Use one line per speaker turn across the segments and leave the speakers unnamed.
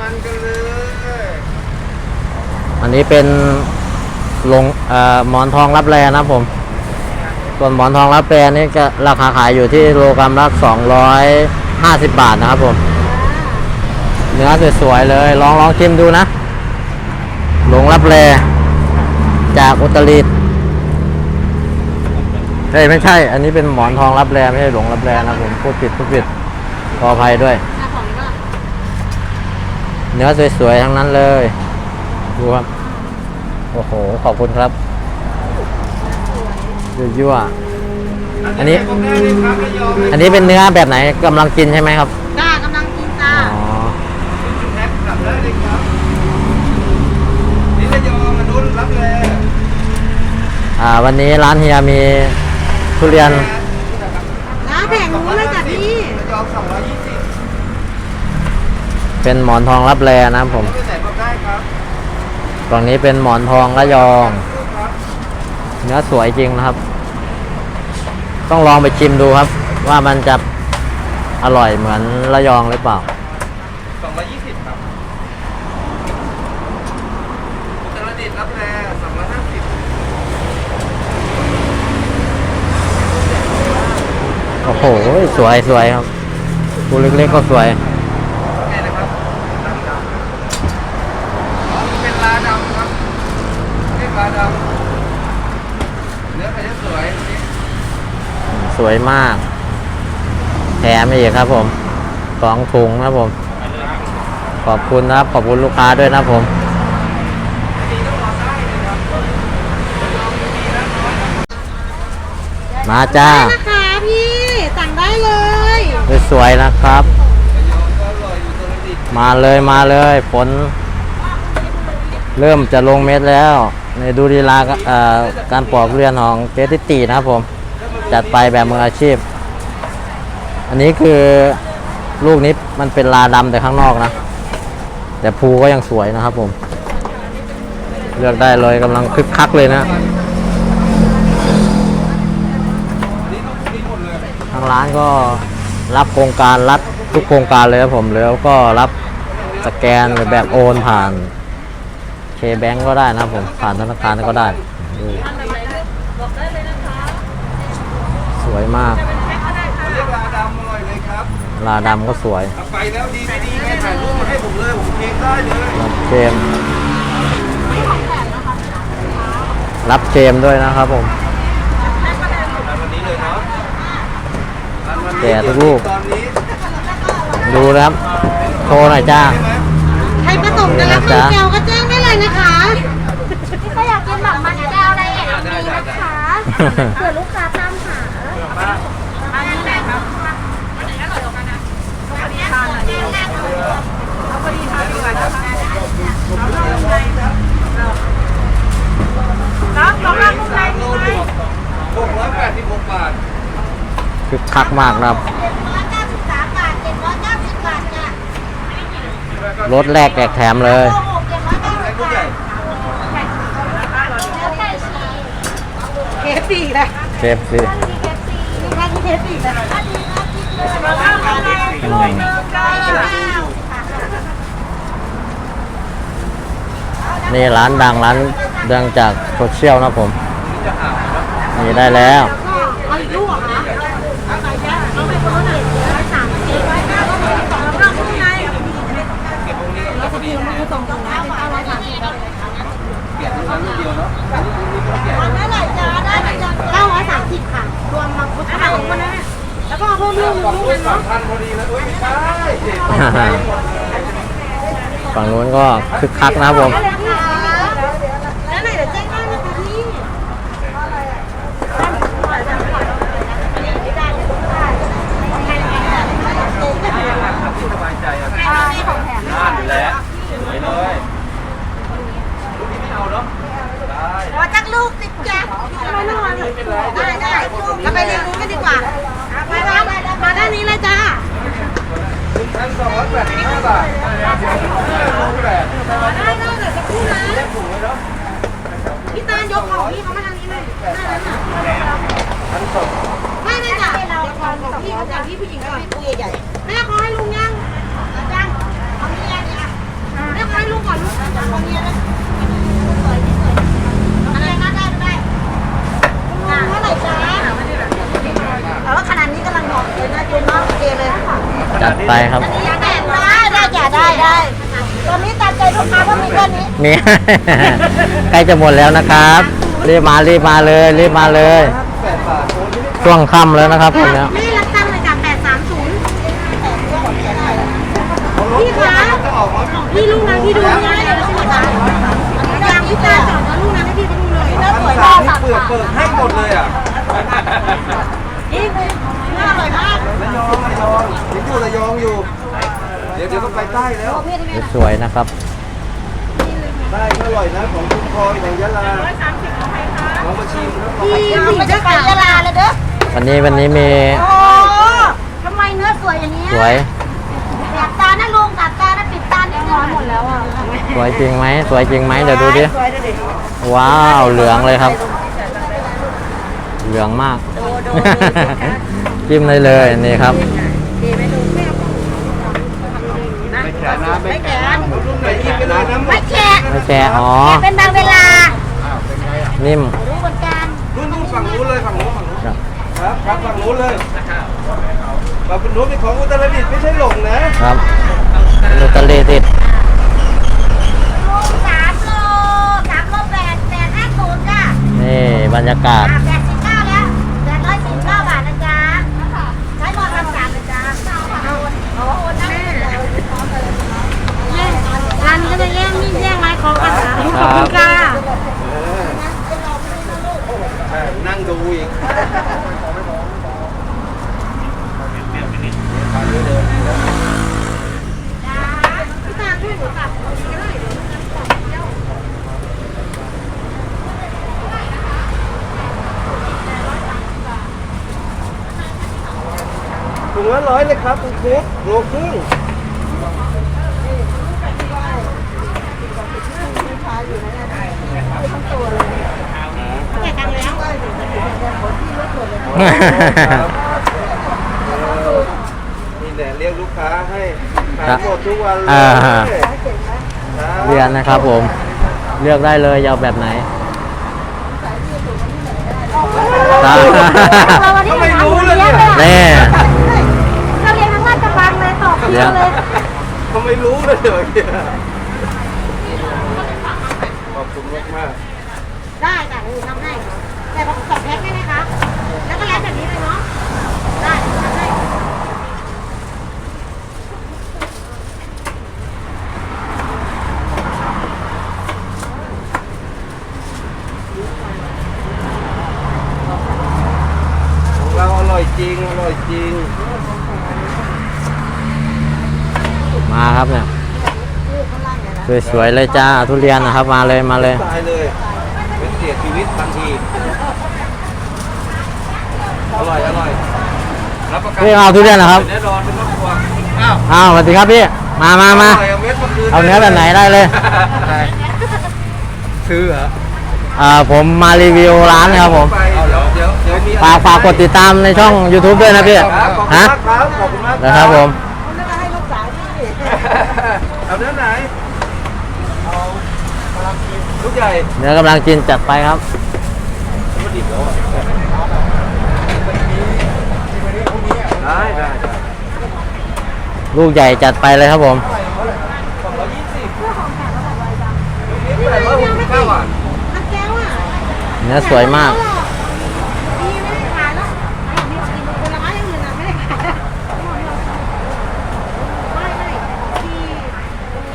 มันกันเลย
อันนี้เป็นลงเอ่อหมอนทองรับแรนะครับผม ส่วนหมอนทองรับแรนี่ก็ราคาขายอยู่ที่โลกรัมละ250 บาทนะครับผมเนื้อสวยๆเลย ลองลองชิมดูนะหลงรับแรจากอุตรดิตถ์เฮ้ยไม่ใช่ อันนี้เป็นหมอนทองรับแรไม่ใช่หลงรับแรนะผมพูดผิดพูดผิดขออภัยด้วย เนื้อสวยๆทั้งนั้นเลย ดูครับ โอ้โห ขอบคุณครับยั่วๆอันนี้
ผมได้เลยครับระยองเลย
อันนี้เป็นเนื้อแบบไหนกำลังกินใช่ไหมครับ
จ้ากำลังกินจ้า
อ๋อ
แพ็คกลับได้เลยครับนี่ระยองอนุนรับเลย
อ่า วันนี้ร้านเฮียมีทุเรียน
น้าแผงนู้นเลยจ้ะพี่
ระยองสองร้อยยี่สิบ
เป็นหมอนทองรับแรนะครับผม
ไปไหนก็ได้ครับ
กล่องนี้เป็นหมอนทองระยอง
ครับ
เนื้อสวยจริงนะครับ ต้องลองไปชิมดูครับ ว่ามันจะอร่อยเหมือนระยองหรือเปล่า
สองร้อยยี่สิบครับอุตรดิตถ์รับแลสองร้อยห้าสิบ
โอ้โห สวยสวยครับ ตัวเล็กๆก็สวย
ไงนะครับดำดำอ๋อมันเป็นลาดำครับเรียกลาดำเนื้อไข่จะสวยอันนี้
สวยมาก แถมอีกครับผมสองถุงนะครับผม ขอบคุณนะครับ ขอบคุณลูกค้าด้วยนะครับผม มาจ้า
ได้นะคะพี่ สั่งได้เลย
สวยๆนะครับ
ระยองก็อร่อยอุตรดิตถ์
มาเลยมาเลยฝนเริ่มจะลงเม็ดแล้ว ในดูดีลาเอ่อการปอกเรือนของเจติตีนะครับผม จัดไปแบบมืออาชีพ อันนี้คือลูกนี้มันเป็นลาดำแต่ข้างนอกนะ แต่ภูก็ยังสวยนะครับผม เลือกได้เลยกำลังคึกคักเลยนะทางร้านก็รับโครงการรับทุกโครงการเลยครับผมแล้วก็รับสแกนหรือแบบโอนผ่านเคแบงก็ได้นะครับผมผ่านธนาคารก็ได้ดูส วยมาก
เรียกลาดำอร่อยเลยครับ
ลาดำก็สวย
เอาไปแล้วดีไม่ดีแม่ถ่ายรูปมาให้ผมเลยผมเทคได้เลย
รับเกมรับเกมด้วยนะครับผม
ร้านวันนี้เลยเนาะร้านวันนี้
แกะทุกลูก
ตอนนี้
ดูนะครับโชว์หน่อยจ้า
ใช่ไหม
ใครผสมกันแล้วมันแก้วก็แจ้งได้เลยนะคะถ้าอยากกินแบบมันแก้วอะไรอย่างนี้นะคะเผื่อลูกค้า หม
หกร้อยแปดสิบหกบาท
คึกคักมากนะครับ
เจ็ดร้อยเก้าสิบสามบาทเจ็ดร้อยเก้าสิบบาทจ้ะ
รถแรกแจกแถมเลย
โอ้โหเจ็ดร้อยเก้า
ไอ้
สิบ
ผู้ใหญ่
แล้วแต่ชีเคฟซีนะ
เชฟสิ
ลูกค้าที่เคฟซีนะเราเข้ามาในลูกหนึ่งเก้า
นี่ร้านดังร้านดังจากโซเชียลนะผมนี่ได้แล้ว
อีกลูกเหรอคะนะสามสิบร้อยเก้าก็มีสองรอบข้างใน
เก็บตรงนี้ก็พอดี
คือสองถุงนะเป็นเก้าร้อยสามสิบ
เปลี่ยนทุกครั้งลูกเดียวเนาะอันนี้ลูกนี้ก็เปลี่ยน
อันนั้นแหละจ้าได้เก้าร้อยสามสิบค่ะรวมมาคุณค่าของคนนั้นแล้วก็พวก
สอง
ลูก
ลูก
นึง
สา
เนาะ
ฝั่งนู้นก็คึกคักนะครับผม
แล้วไหนเดี๋ยวแจ้งได้นะคะพี่
สบายใจอะน่านอยู่แล้วสวยเลยลูกนี้ไม่เอาเนาะได้
ขอจักลูกติดแก๊สไม่ต้องมาได้ได้เราไปเรียนรู้กันดีกว่าไปมามาด้านนี้เลยจ้า
หนึ่งพันสองร้อยแปดสิบห้าบาทลูกแปด
ได้ได้เดี๋ยวจะพูดนะพี่ตาลยกของพี่เขามาทางนี้เลยได้แล้วน่ะ
พันสอง
ไม่ไม่จ้ะเราของของพี่เขาจากพี่ผู้หญิงก่อนตัวใหญ่แม่เขาให้ลุงยังยังเอานี่ยัง อะไรนะได้ได้เท่าไหร่ จ๊ะแต่ว่าขนาดนี้กำลังเหมเลยนะจูนเนาะโอเคเลยค่ะ
จัดไปครับ
อันนี้ยังได้ได้ได้จ้ะได้ได้ตอนนี้ตามใจลูกค้าก็มีแค่นี้
มีใกล้จะหมดแล้วนะครับ รีบมารีบมาเลยรีบมาเลยช่วงค่ำแล้วนะครับตอนเนี้ย
ไม่รับตังเลยจ้ะแปดสามศูนย์
พี่คะจะออกมา
พี่ลูกนะพี่ดูง่ายเลยางพี่ตาจอดนะลูกนะให้พี่ไปดูเลยน่า สา
ม
มาก
ที่เปลือกเปิดให้หมดเลยอะ
นี่น่าอร่อยมาก
ระยองระยองยังอยู่ระยองอยู่ เดี๋ยวเดี๋ยวต้องไปใต้แล้ว
สวยนะครับ
ใต้ก็อร่อยนะของชุมพรของยะลาลองมาชิมครับ
พี่ไม่จะไปยะลาเลยเด้อ
วันนี้วันนี้มี
โอ้ทำไมเนื้อสวยอย่างนี้
สวย
แสบตานะลุงกับตานะปิดตานิดหน่อยหมดแล้วอะ
สวยจริงไหมสวยจริงไหมเดี๋ยวดูดิ
สวยดิ
ว้าวเหลืองเลยครับ เหลืองมากจิ้มได้เลยนี่ครับ
ไม่แขนนะไม่แขนไปกินไปเลยน้ำหม
ไม่
ด
แฉะ
ไม่แชร์อ๋อ
เป็นบางเวลา
นิ่ม
รู้เหมือนกัน
นู่นนู่นฝั่งนู้นเลยฝั่งนู้นฝั่งนู้น
ครับ
ครับครับฝั่งนู้นเลยฝั่งนู้นเป็นของอุตรดิตถ์ไม่ใช่หลงนะครับ
ลูกตะลีติด
ลูกสามโลสามโลแปดแปดห้าศูนย์จ้ะ
นี่บรรยากาศ
อ่าแปดสิบเก้าแล้วแปดร้อยสี่สิบเก้าบาทนะจ๊ะใช้หมดคำสั่งนะจ๊ะเอาเอาโอนนะแย่งร้านนี้ก็จะแย่งมีดแย่งไม้ของกันนะขอบคุณค่ะ
ใช่นั่งดูอีก
พี่ตาช่วยหนูตัดก็ได้เดี๋ยว
ถุงละร้อยเลยครับคุณครูโลครึ่ง
แต่กันแล้ว
นี่แหละเรียกลูกค้าให้ขาย
ครับ
หมดทุกวันเลย
อ่า
ครับ
เรียนนะครับผม เลือกได้เลยยาวแบบไหนครับ
เราวันนี้
ทำไมรู้เลยเนี่ย
นี่
เราเรียนทั้งราชบัง เลยต่อคิวเลย
ทำไมรู้เลยเดี๋ยวเนี่ยขอบคุณมากมาก
ได้แต่หนูทำให้แต่บอกสองแพ็คได้ไหมคะ แล้วก็แล้วแบบนี้เลยเนาะ ได้ทำให้
ๆของเราอร่อยจริง อร่อยจริง
มาครับเนี่ย สวยๆเลยจ้าทุเรียนนะครับมาเลยมาเลย
ตายเลย เป็นเสียชีวิตทันที อร่อยอร่อยรับประกัน
พี่เอาทุเรียนเหรอครับ
แน่นอนเป็นรถทัวร์อ้าว
อ้าวสวัสดีครับพี่ มามามา
อร่อยเอาเม็ดมาคืน
เอาเนื้อแบบไหนได้เลย
ซื้อเหรอ
อ่าผมมารีวิวร้านครับผม
ไปเดี๋ยวเดี๋ยวเดี๋ยวมี
ฝากฝากกดติดตามในช่อง YouTube ด้วยนะพี่
ครับขอบคุณ
ฮะ
มากครับขอบคุณมาก
นะครับผม
เอาเนื้อไหน เอาลูก ใหญ่
เนื้อกำลังกินจัดไปครับ
ก็ดิบแล้วอะได้ได้ได้
ลูกใหญ่จัดไปเลยครับผม
สองร้อยยี่สิบนี่แปดร้อยหกสิบเก้าบาท
น้ำแก้วอะ
เนื้อสวยมาก
ดีไม่ได้ขายแล้วไอ้นี่กินผลไม้อย่างอื่นอะไม่ได้ขายไม่ไม่ที่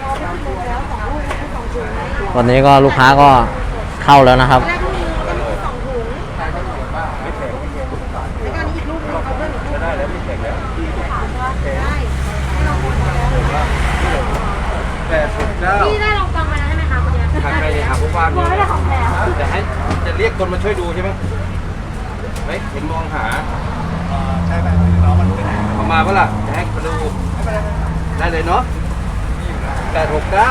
เอาไปกินแล้วสองลูกสอง ถุงแต
อนนี้ก็ลูกค้าก็เข้าแล้วนะครับ
รกลูกนึงก็มีสองถุงแล้วก็อันนี้อีกลูกนึงเอาเพิ่มอีกลูก
ได้แล้วไม่แข็งแล้ว
ได้ให้เราคนมาแล้ว
แปดสิบเก้า
พี่ได้ลองฟังมาแล้วใช่ไหมคะคุณยาย
ทางใครเนี่ยหาผู้บ้าน
บอกไม่ได้ของแถม
จะให้จะเรียกคนมาช่วยดูใช่ไหมไม่เห็นมองหาใช่ไหมน้องมันเป็นประมาณว่าล่ะจะให้มาดูได้เลยเนาะแปดหกเก้า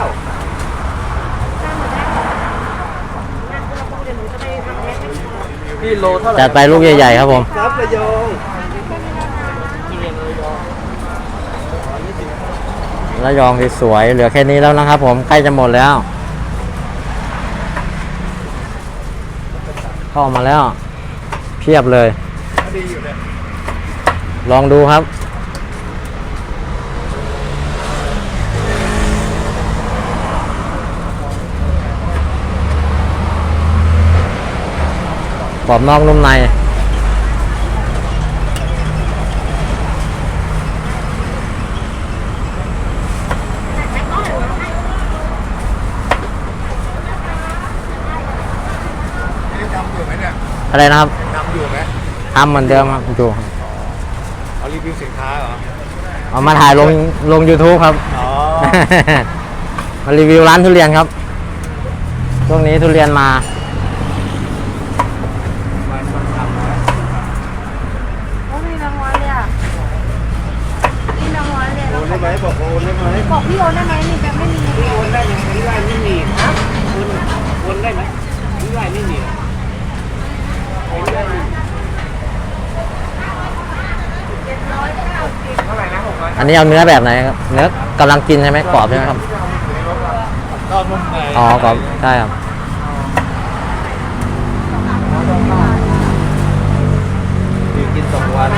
จัดไปลูกใหญ่ๆครับผม
ระยอง
ระยองสวยเหลือแค่นี้แล้วนะครับผมใกล้จะหมดแล้ว เข้ามาแล้ว เพียบเลย
ล
องดูครับ กรอบนอกนุ่มใน
นี่ทำอยู่ไหมเนี่ย
อะไรนะครับ
ทำอยู่ไหม
ทำเหมือนเดิมครับดู
เอารีวิวสินค้าเหรอ
เอามาถ่ายลงลง YouTube ครับ
อ๋อ
มารีวิวร้านทุเรียนครับ ช่วงนี้ทุเรียนมา
โอ้มีรางวัลเลยอะมีรางวัลเลย
โอนได้ไหมบอกโอนได้ไหม
บอกพี่โอนได้ไหมนี่แบบไม่มี
โอนได้ยังไม่ได้ไม่มีครับโอนโอนได้ไหมไม่ได้ไม่มีโอนได้เท่าไหร่ นะหกร้อย
อันนี้เอาเนื้อแบบไหนครับ เนื้อกำลังกินใช่ไหมกรอบใช่ไหมครับ
ก็นุ่มใน
อ๋อกรอบใช่ครับ
กินสองวัน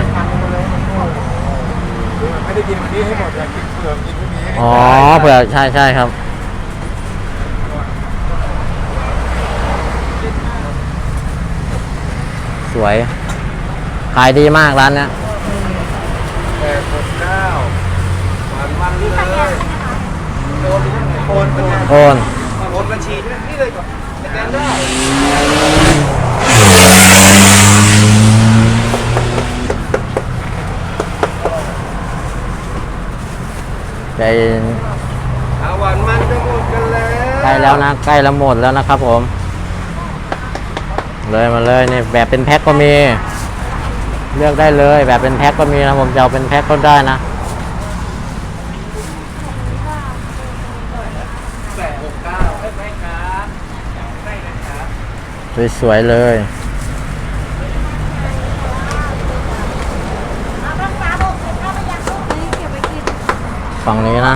ไม่ได้กินวันนี้ให้หมดอยากกินเปลือกกินพรุ่งนี้
อ๋อเผื่อใช่ใช่ครับ สวย ขายดีมากร้านเนี้ย
แปดหก เก้าหวานมันเลยโอนโอนโอน
โอน
โอนบัญชีด้วยนี่เลยก่อนสแกนได้
ใจ
อาหวานมันจะหมดกันแล้ว
ใกล้แล้วนะใกล้แล้วหมดแล้วนะครับผม เลยมาเลยนี่แบบเป็นแพ็คก็มี เลือกได้เลยแบบเป็นแพ็คก็มีนะผมจะเอาเป็นแพ็คก็ได้นะ
แปดหกเก้าได้ไหมครับได้นะครับ
สวยๆเลย
เอาบ้างฟ้าบอกเก็บเข้าไปยังลูกนี้เก็บไปกิน
ฝั่งนี้นะ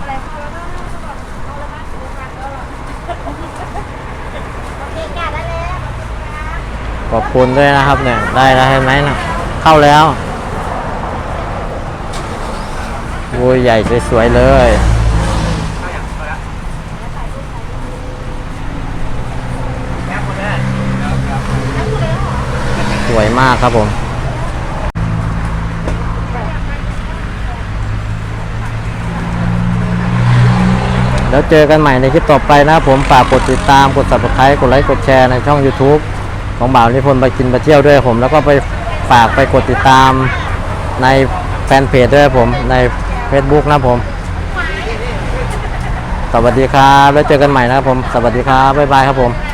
อะไรเอาแล้วก็เอาแล้วก็ดูกันก็หรอโอเคจ้ะได้แล้ว
ขอบคุณด้วยนะครับเนี่ยได้แล้วเห็นไหมนะเข้าแล้วโอ้ยใหญ่สวยๆเลยสวยมากครับผมแล้วเจอกันใหม่ในคลิปต่อไปนะครับผมฝากกดติดตามกด subscribe กดไลค์กดแชร์ในช่อง YouTube ของบ่าวนิพนธ์ไปกินไปเที่ยวด้วยผม แล้วก็ไปฝากไปกดติดตามในแฟนเพจด้วยผมใน Facebook นะผม สวัสดีครับ แล้วเจอกันใหม่นะครับผม สวัสดีครับบ๊ายบายครับผม